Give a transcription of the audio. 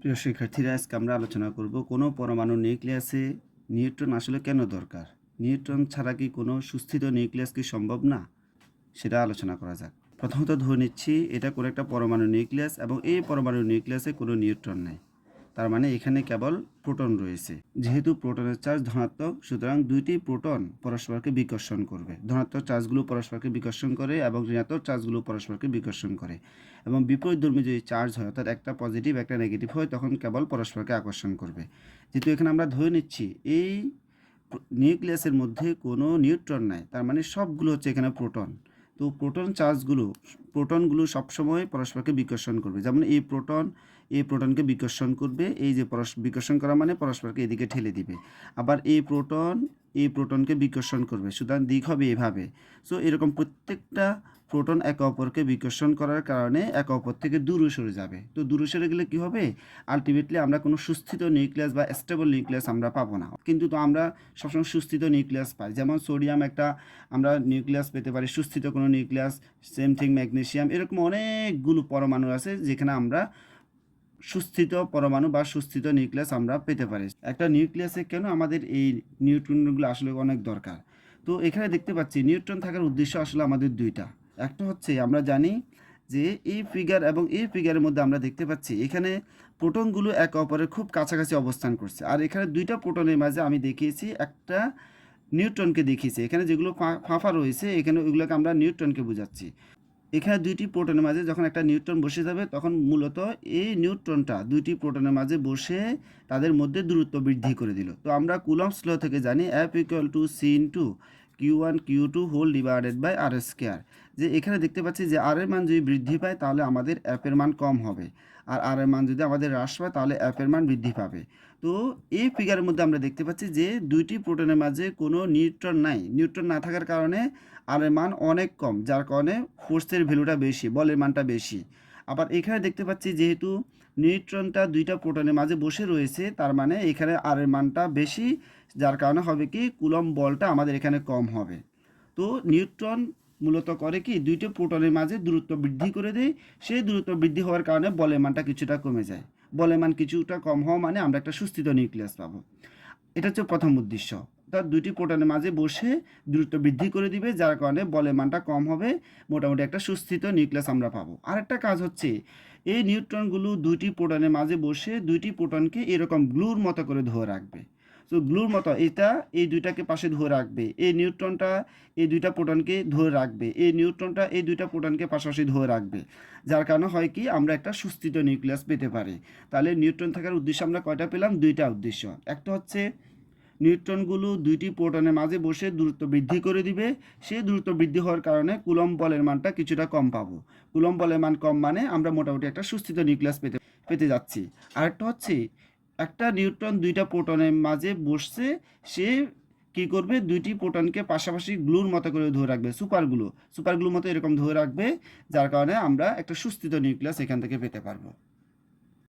প্রিয় শিক্ষার্থীরা, আজকে আমরা আলোচনা করব কোনো পরমাণু নিউক্লিয়াসে নিউট্রন আসলে কেন দরকার? নিউট্রন ছাড়া কি কোনো সুস্থিত নিউক্লিয়াস কি সম্ভব না? সেটা আলোচনা করা যাক। প্রথমত ধরে নিচ্ছি, এটা কোনো একটা পরমাণু নিউক্লিয়াস এবং এই পরমাণু নিউক্লিয়াসে কোনো নিউট্রন নেই। তার মানে এখানে কেবল প্রোটন রয়েছে। যেহেতু প্রোটনের চার্জ ধনাত্মক, সুতরাং দুইটি প্রোটন পরস্পরকে বিকর্ষণ করবে। ধনাত্মক চার্জগুলো পরস্পরকে বিকর্ষণ করে এবং ঋণাত্মক চার্জগুলো পরস্পরকে বিকর্ষণ করে। এবং বিপরীত ধর্মী যদি চার্জ হয়, অর্থাৎ একটা পজিটিভ, একটা নেগেটিভ হয়, তখন কেবল পরস্পরকে আকর্ষণ করবে। যেহেতু এখানে আমরা ধরে নিচ্ছি, এই নিউক্লিয়াসের মধ্যে কোনো নিউট্রন নাই, তার মানে সবগুলো হচ্ছে এখানে প্রোটন। তো প্রোটন চার্জগুলো, প্রোটনগুলো সবসময় পরস্পরকে বিকর্ষণ করবে। যেমন এই প্রোটন এই প্রোটনকে বিকর্ষণ করবে, এই যে পরস, বিকর্ষণ করা মানে পরস্পরকে এদিকে ঠেলে দিবে। আবার এই প্রোটন এই প্রোটনকে বিকর্ষণ করবে, সুতরাং দিক হবে এভাবে। সো এরকম প্রত্যেকটা প্রোটন একে অপরকে বিকর্ষণ করার কারণে একে অপর থেকে দূরে সরে যাবে। তো দূরে সরে গেলে কী হবে? আলটিমেটলি আমরা কোনো সুস্থিত নিউক্লিয়াস বা স্টেবল নিউক্লিয়াস আমরা পাবো না। কিন্তু তো আমরা সবসময় সুস্থিত নিউক্লিয়াস পাই। যেমন সোডিয়াম একটা, আমরা নিউক্লিয়াস পেতে পারি, সুস্থিত কোনো নিউক্লিয়াস সেম থিং ম্যাগনেশিয়াম এরকম অনেকগুলো পরমাণু আছে যেখানে আমরা সুস্থিত পরমাণু বা সুস্থিত নিউক্লিয়াস আমরা পেতে পারি। একটা নিউক্লিয়াসে কেন আমাদের এই নিউট্রনগুলো আসলে অনেক দরকার? তো এখানে দেখতে পাচ্ছি নিউট্রন থাকার উদ্দেশ্য আসলে আমাদের দুইটা। একটা হচ্ছে আমরা জানি যে এই ফিগার এবং এই ফিগারের মধ্যে আমরা দেখতে পাচ্ছি এখানে প্রোটনগুলো একে অপরের খুব কাছাকাছি অবস্থান করছে। আর এখানে দুইটা প্রোটনের মাঝে আমি দেখিয়েছি, একটা নিউট্রনকে দেখিয়েছি। এখানে যেগুলো ফা- ফাঁপা রয়েছে, এখানে ওইগুলোকে আমরা নিউট্রনকে বোঝাচ্ছি। এখানে দুইটি প্রোটনের মাঝে যখন একটা নিউট্রন বসে যাবে, তখন মূলত এই নিউট্রনটা দুইটি প্রোটনের মাঝে বসে তাদের মধ্যে দূরত্ব বৃদ্ধি করে দিল। তো আমরা কুলম স্লো থেকে জানি F equal to C into q one q two whole divided by r square যে এখানে দেখতে পাচ্ছি যে আর এর মান যদি বৃদ্ধি পায়, তাহলে আমাদের অ্যাপের মান কম হবে। আর আর এর মান যদি আমাদের হ্রাস পায়, তাহলে অ্যাপের মান বৃদ্ধি পাবে। তো এই ফিগারের মধ্যে আমরা দেখতে পাচ্ছি যে দুইটি প্রোটনের মাঝে কোনো নিউট্রন নাই। নিউট্রন না থাকার কারণে আর এর মান অনেক কম, যার কারণে ফোর্সের ভ্যালুটা বেশি, বলের মানটা বেশি। আবার এখানে দেখতে পাচ্ছি যেহেতু নিউট্রনটা দুইটা প্রোটনের মাঝে বসে রয়েছে, তার মানে এখানে আর এর মানটা বেশি, যার কারণে হবে কি কুলম বলটা আমাদের এখানে কম হবে। তো নিউট্রন মূলত করে কি দুইটা প্রোটনের মাঝে দূরত্ব বৃদ্ধি করে দেয়, সেই দূরত্ব বৃদ্ধি হওয়ার কারণে বলের মানটা কিছুটা কমে যায়। বলের মান কিছুটা কম হওয়া মানে আমরা একটা সুস্থিত নিউক্লিয়াস পাবো। এটা হচ্ছে প্রথম উদ্দেশ্য। অর্থাৎ দুইটি প্রোটনের মাঝে বসে দ্রুত বৃদ্ধি করে দিবে, যার কারণে বলের মানটা কম হবে। মোটামুটি একটা সুস্থিত নিউক্লিয়াস আমরা পাবো। আরেকটা কাজ হচ্ছে, এই নিউট্রনগুলো দুইটি প্রোটনের মাঝে বসে দুইটি প্রোটনকে এরকম গ্লুর মতো করে ধরে রাখবে। তো গ্লুর মতো, এটা এই দুইটাকে পাশে ধরে রাখবে, এই নিউট্রনটা এই দুইটা প্রোটনকে ধরে রাখবে, এই নিউট্রনটা এই দুইটা প্রোটনকে পাশাপাশি ধরে রাখবে। যার কারণে হয় কি, আমরা একটা সুস্থিত নিউক্লিয়াস পেতে পারি। তাহলে নিউট্রন থাকার উদ্দেশ্য আমরা কয়টা পেলাম? দুইটা উদ্দেশ্য। একটা হচ্ছে নিউট্রনগুলো দুইটি প্রোটনের মাঝে বসে দূরত্ব বৃদ্ধি করে দিবে। সেই দূরত্ব বৃদ্ধি হওয়ার কারণে কুলম বলের মানটা কিছুটা কম পাবো। কুলম বলের মান কম মানে আমরা মোটামুটি একটা সুস্থিত নিউক্লিয়াস পেতে পেতে যাচ্ছি। আরেকটা হচ্ছে, একটা নিউট্রন দুইটা প্রোটনের মাঝে বসছে, সে কি করবে? দুইটি প্রোটনকে পাশাপাশি গ্লুর মতো করে ধরে রাখবে সুপার গ্লু সুপার গ্লু মতো এরকম ধরে রাখবে, যার কারণে আমরা একটা সুস্থিত নিউক্লিয়াস এখান থেকে পেতে পারব।